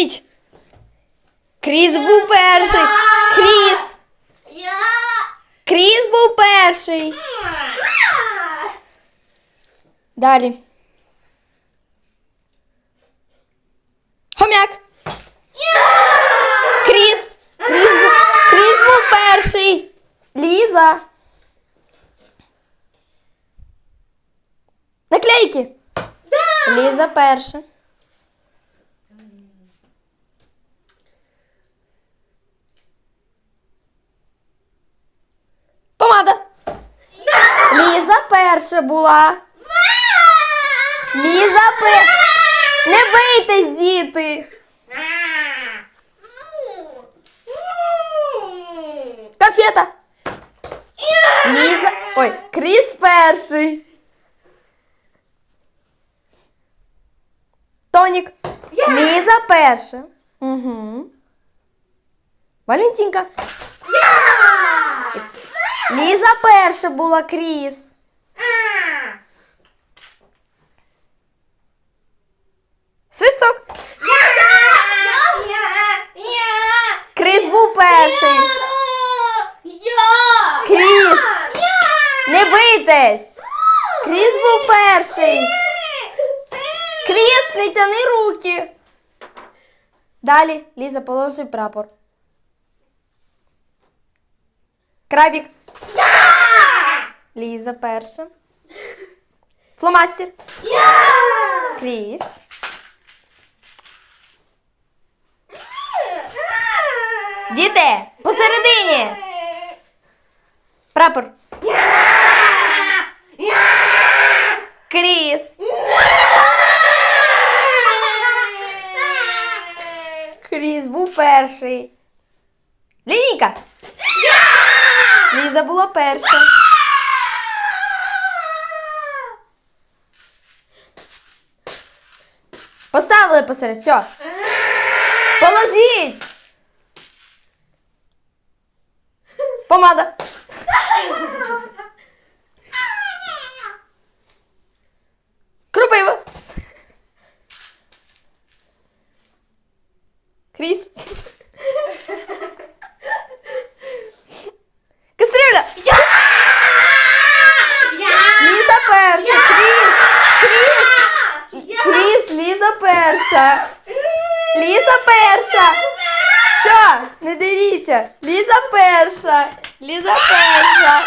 Стіч. Кріс був перший. Кріс. Кріс був перший. Далі. Хомяк. Кріс. Кріс був, Кріс був перший. Ліза. Наклейки. Ліза перша. Помада. Ліза перша була. Ліза перша. Не бийтесь, діти. Конфета. Ліза. Ой, Кріс перший. Тонік. Ліза перша. Угу. Валентинка. Ліза перша була Кріс. Свисток. Кріс був перший. Кріс. Не бийтесь. Кріс був перший. Кріс, не тяни руки. Далі Ліза положи прапор. Крабік. Ліза перша. Фломастер. Кріс. Діти, посередині. Прапор. Кріс. Кріс був перший. Лінійка. Ліза була перша. Поставили посеред. Все. Положіть. Помада. Кріс. Кастрюля. Ліза перша. Кріс. Кріс. Кріс, Ліза перша. Ліза перша. Все, не дивіться. Ліза перша. Ліза перша.